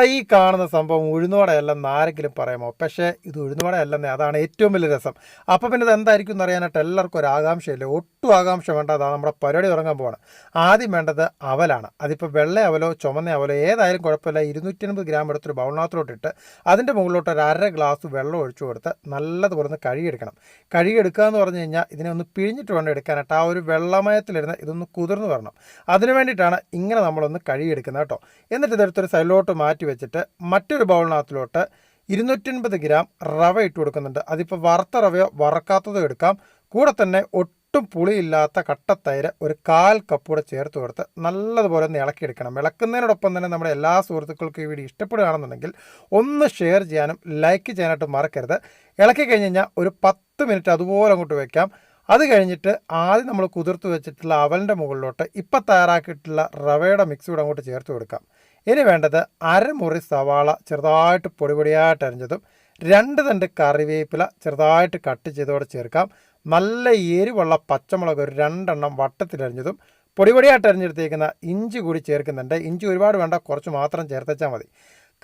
ഈ കാണുന്ന സംഭവം ഉഴുന്നുവടയല്ലെന്ന് ആരെങ്കിലും പറയാമോ? പക്ഷേ ഇത് ഉഴുന്നുവടയല്ലെന്നേ അതാണ് ഏറ്റവും വലിയ രസം. അപ്പം പിന്നെ ഇത് എന്തായിരിക്കും എന്ന് അറിയാനായിട്ട് എല്ലാവർക്കും ഒരു ആകാംക്ഷയില്ല? ഒട്ടും ആകാംക്ഷ വേണ്ട അതാണ് നമ്മുടെ പരിപാടി തുടങ്ങാൻ പോവാണ്. ആദ്യം വേണ്ടത് അവലാണ്. അതിപ്പോൾ വെള്ള അവലോ ചുമന്ന അവലോ ഏതായാലും കുഴപ്പമില്ല. ഇരുന്നൂറ്റി അൻപത് ഗ്രാം എടുത്തൊരു ബൗണാത്തിലോട്ട് ഇട്ട് അതിന്റെ മുകളിലോട്ട് ഒരു അര ഗ്ലാസ് വെള്ളം ഒഴിച്ചു കൊടുത്ത് നല്ലതുപോലെ ഒന്ന് കഴുകിയെടുക്കണം. കഴുകിയെടുക്കുക എന്ന് പറഞ്ഞു കഴിഞ്ഞാൽ ഇതിനെ ഒന്ന് പിഴിഞ്ഞിട്ട് വേണം എടുക്കാനായിട്ട്. ആ ഒരു വെള്ളമയത്തിലിരുന്ന് ഇതൊന്ന് കുതിർന്ന് വരണം. അതിനു വേണ്ടിയിട്ടാണ് ഇങ്ങനെ നമ്മളൊന്ന് കഴുകിയെടുക്കുന്നത് കേട്ടോ. എന്നിട്ട് ഇതെടുത്തൊരു സൈലോട്ട് മാറ്റി വെച്ചിട്ട് മറ്റൊരു ബൗളിനകത്തിലോട്ട് ഇരുന്നൂറ്റൻപത് ഗ്രാം റവ ഇട്ട് കൊടുക്കുന്നുണ്ട്. അതിപ്പോൾ വറുത്ത റവയോ വറക്കാത്തതോ എടുക്കാം. കൂടെ തന്നെ ഒട്ടും പുളിയില്ലാത്ത കട്ടത്തൈര് ഒരു കാൽ കപ്പ് കൂടെ ചേർത്ത് കൊടുത്ത് നല്ലതുപോലെ ഒന്ന് ഇളക്കിയെടുക്കണം. ഇളക്കുന്നതിനോടൊപ്പം തന്നെ നമ്മുടെ എല്ലാ സുഹൃത്തുക്കൾക്കും ഈ വീഡിയോ ഇഷ്ടപ്പെടുകയാണെന്നുണ്ടെങ്കിൽ ഒന്ന് ഷെയർ ചെയ്യാനും ലൈക്ക് ചെയ്യാനായിട്ട് മറക്കരുത്. ഇളക്കി കഴിഞ്ഞ് കഴിഞ്ഞാൽ ഒരു പത്ത് മിനിറ്റ് അതുപോലെ അങ്ങോട്ട് വയ്ക്കാം അത് കഴിഞ്ഞിട്ട് ആദ്യം നമ്മൾ കുതിർത്ത് വെച്ചിട്ടുള്ള അവലിന്റെ മുകളിലോട്ട് ഇപ്പം തയ്യാറാക്കിയിട്ടുള്ള റവയുടെ മിക്സ് കൂടെ അങ്ങോട്ട് ചേർത്ത് കൊടുക്കാം. ഇനി വേണ്ടത് അരമുറി സവാള ചെറുതായിട്ട് പൊടിപൊടിയായിട്ട് അരിഞ്ഞതും രണ്ട് തണ്ട് കറിവേപ്പില ചെറുതായിട്ട് കട്ട് ചെയ്തോടെ ചേർക്കാം. നല്ല എരിവുള്ള പച്ചമുളക് ഒരു രണ്ടെണ്ണം വട്ടത്തിലരിഞ്ഞതും പൊടിപൊടിയായിട്ട് അരിഞ്ഞെടുത്തേക്കുന്ന ഇഞ്ചി കൂടി ചേർക്കുന്നുണ്ട്. ഇഞ്ചി ഒരുപാട് വേണ്ട കുറച്ച് മാത്രം ചേർത്തച്ചാൽ മതി.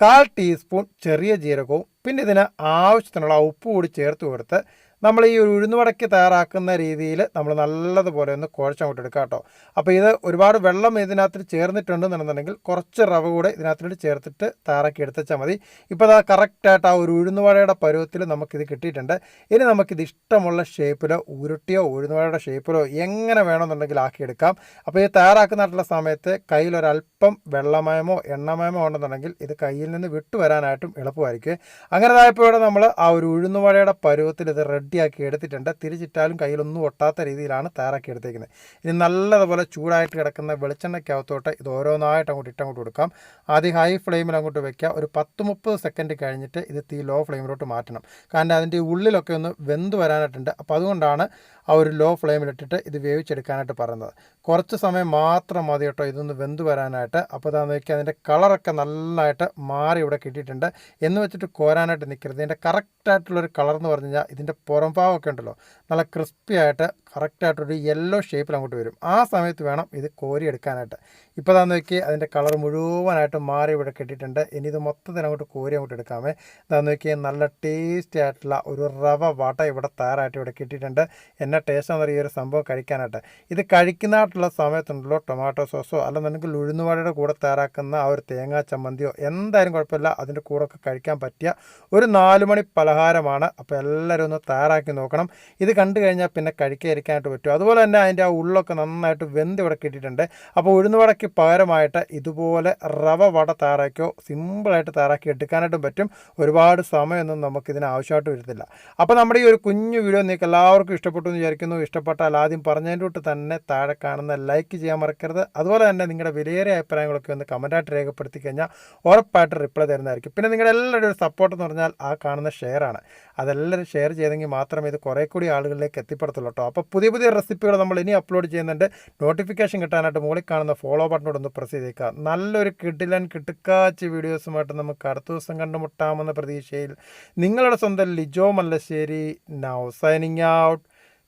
കാൽ ടീസ്പൂൺ ചെറിയ ജീരകവും പിന്നെ ഇതിന് ആവശ്യത്തിനുള്ള ഉപ്പ് കൂടി ചേർത്ത് കൊടുത്ത് നമ്മൾ ഈ ഒരു ഉഴുന്നുവടയ്ക്ക് തയ്യാറാക്കുന്ന രീതിയിൽ നമ്മൾ നല്ലതുപോലെ ഒന്ന് കുഴച്ചങ്ങോട്ട് എടുക്കുക കേട്ടോ. അപ്പോൾ ഇത് ഒരുപാട് വെള്ളം ഇതിനകത്ത് ചേർന്നിട്ടുണ്ടെന്നുണ്ടെന്നുണ്ടെങ്കിൽ കുറച്ച് റവ കൂടെ ഇതിനകത്തോട്ട് ചേർത്തിട്ട് തയ്യാറാക്കി എടുത്തുവെച്ചാൽ മതി. ഇപ്പോൾ അത് കറക്റ്റായിട്ട് ആ ഒരു ഉഴുന്നുവടയുടെ പരുവത്തിൽ നമുക്കിത് കിട്ടിയിട്ടുണ്ട്. ഇനി നമുക്കിത് ഇഷ്ടമുള്ള ഷേപ്പിലോ ഉരുട്ടിയോ ഉഴുന്നുവടയുടെ ഷേപ്പിലോ എങ്ങനെ വേണമെന്നുണ്ടെങ്കിൽ ആക്കിയെടുക്കാം. അപ്പോൾ ഇത് തയ്യാറാക്കുന്നതായിട്ടുള്ള സമയത്ത് കയ്യിലൊരല്പം വെള്ളമയമോ എണ്ണമയമോ ഉണ്ടെന്നുണ്ടെങ്കിൽ ഇത് കയ്യിൽ നിന്ന് വിട്ടുവരാനായിട്ടും എളുപ്പമായിരിക്കും. അങ്ങനെ ഇവിടെ നമ്മൾ ആ ഒരു ഉഴുന്നുവടയുടെ പരുവത്തിൽ ഇത് റെഡിയാക്കി എടുത്തിട്ടുണ്ട്. തിരിച്ചിട്ടാലും കയ്യിലൊന്നും ഒട്ടാത്ത രീതിയിലാണ് തയ്യാറാക്കി എടുത്തേക്കുന്നത്. ഇനി നല്ലതുപോലെ ചൂടായിട്ട് കിടക്കുന്ന വെളിച്ചെണ്ണയ്ക്കകത്തോട്ട് ഇത് ഓരോന്നായിട്ട് അങ്ങോട്ട് ഇട്ടങ്ങോട്ട് കൊടുക്കാം. ആദ്യം ഹൈ ഫ്ലെയിമിൽ അങ്ങോട്ട് വെക്കുക. ഒരു പത്ത് മുപ്പത് സെക്കൻഡ് കഴിഞ്ഞിട്ട് ഇത് തീ ലോ ഫ്ലെയിമിലോട്ട് മാറ്റണം. കാരണം അതിന്റെ ഉള്ളിലൊക്കെ ഒന്ന് വെന്ത് വരാനായിട്ടുണ്ട്. അപ്പോൾ അതുകൊണ്ടാണ് ആ ഒരു ലോ ഫ്ലെയിമിലിട്ടിട്ട് ഇത് വേവിച്ചെടുക്കാനായിട്ട് പറയുന്നത്. കുറച്ച് സമയം മാത്രം മതി കേട്ടോ ഇതൊന്ന് വെന്ത് വരാനായിട്ട്. അപ്പോൾ ഇതാന്ന് നോക്കിയാൽ അതിന്റെ കളറൊക്കെ നന്നായിട്ട് മാറി ഇവിടെ കിട്ടിയിട്ടുണ്ട്. എന്ന് വെച്ചിട്ട് കോരാനായിട്ട് നിൽക്കരുത്. ഇതിന്റെ കറക്റ്റായിട്ടുള്ളൊരു കളർ എന്ന് പറഞ്ഞു കഴിഞ്ഞാൽ ഇതിന്റെ പുറംഭാവമൊക്കെ ഉണ്ടല്ലോ. നല്ല ക്രിസ്പി ആയിട്ട് കറക്റ്റായിട്ടൊരു യെല്ലോ ഷേപ്പിൽ അങ്ങോട്ട് വരും. ആ സമയത്ത് വേണം ഇത് കോരി എടുക്കാനായിട്ട്. ഇപ്പോൾ ഇതാന്ന് നോക്കി അതിന്റെ കളർ മുഴുവനായിട്ട് മാറി ഇവിടെ കെട്ടിയിട്ടുണ്ട്. ഇനി ഇത് മൊത്തത്തിൽ അങ്ങോട്ട് കോരി അങ്ങോട്ട് എടുക്കാമേ. ഇതാന്ന് നോക്കി നല്ല ടേസ്റ്റി ആയിട്ടുള്ള ഒരു റവ വട ഇവിടെ തയ്യാറായിട്ട് ഇവിടെ കിട്ടിയിട്ടുണ്ട്. എന്നെ ടേസ്റ്റ് എന്ന് ഈ ഒരു സംഭവം കഴിക്കാനായിട്ട്. ഇത് കഴിക്കുന്നതായിട്ടുള്ള സമയത്തുണ്ടല്ലോ ടൊമാറ്റോ സോസോ അല്ലെന്നുണ്ടെങ്കിൽ ഉഴുന്നുവാടയുടെ കൂടെ തയ്യാറാക്കുന്ന ആ ഒരു തേങ്ങാ ചമ്മന്തിയോ എന്തായാലും കുഴപ്പമില്ല. അതിന്റെ കൂടെ ഒക്കെ കഴിക്കാൻ പറ്റിയ ഒരു നാലുമണി പലഹാരമാണ്. അപ്പോൾ എല്ലാവരും ഒന്ന് തയ്യാറാക്കി നോക്കണം. ഇത് കണ്ടു കഴിഞ്ഞാൽ പിന്നെ കഴിക്കാതിരിക്കാനായിട്ട് പറ്റും. അതുപോലെ തന്നെ അതിന്റെ ആ ഉള്ളൊക്കെ നന്നായിട്ട് വെന്ത് ഇവിടെ കിട്ടിയിട്ടുണ്ട്. അപ്പോൾ ഉഴുന്നുവടയ്ക്ക് പകരമായിട്ട് ഇതുപോലെ റവ വട തയ്യാറാക്കിയോ സിമ്പിളായിട്ട് തയ്യാറാക്കി എടുക്കാനായിട്ടും പറ്റും. ഒരുപാട് സമയമൊന്നും നമുക്കിതിന് ആവശ്യമായിട്ട് വരുന്നില്ല അപ്പോൾ നമ്മുടെ ഈ ഒരു കുഞ്ഞു വീഡിയോ നിങ്ങൾക്ക് എല്ലാവർക്കും ഇഷ്ടപ്പെട്ടു എന്ന് വിചാരിക്കുന്നു. ഇഷ്ടപ്പെട്ടാൽ ആദ്യം പറഞ്ഞതിന്റെ തൊട്ട് തന്നെ താഴെ കാണുന്ന ലൈക്ക് ചെയ്യാൻ മറക്കരുത്. അതുപോലെ തന്നെ നിങ്ങളുടെ വിലയേറിയ അഭിപ്രായങ്ങളൊക്കെ ഒന്ന് കമന്റായിട്ട് രേഖപ്പെടുത്തി കഴിഞ്ഞാൽ ഉറപ്പായിട്ട് റിപ്ലൈ തരുന്നതായിരിക്കും. പിന്നെ നിങ്ങളുടെ എല്ലാവരുടെയും സപ്പോർട്ട് എന്ന് പറഞ്ഞാൽ ആ കാണുന്ന ഷെയറാണ് അതെല്ലാവരും ഷെയർ ചെയ്തെങ്കിൽ മാത്രമേ ഇത് കുറേ കൂടി ആളുകളിലേക്ക് എത്തിപ്പെടത്തുള്ളൂ കേട്ടോ. അപ്പോൾ പുതിയ പുതിയ റെസിപ്പികൾ നമ്മൾ ഇനി അപ്ലോഡ് ചെയ്യുന്നുണ്ട്. നോട്ടിഫിക്കേഷൻ കിട്ടാനായിട്ട് മുകളിൽ കാണുന്ന ഫോളോ ഒന്ന് പ്രസ് ചെയ്തേക്കുക. നല്ലൊരു കിടിലൻ കിട്ടുക്കാച്ച് വീഡിയോസുമായിട്ട് നമുക്ക് അടുത്ത ദിവസം കണ്ടുമുട്ടാമെന്ന പ്രതീക്ഷയിൽ നിങ്ങളുടെ സ്വന്തം Lijo Mallassery. Now signing out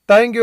thank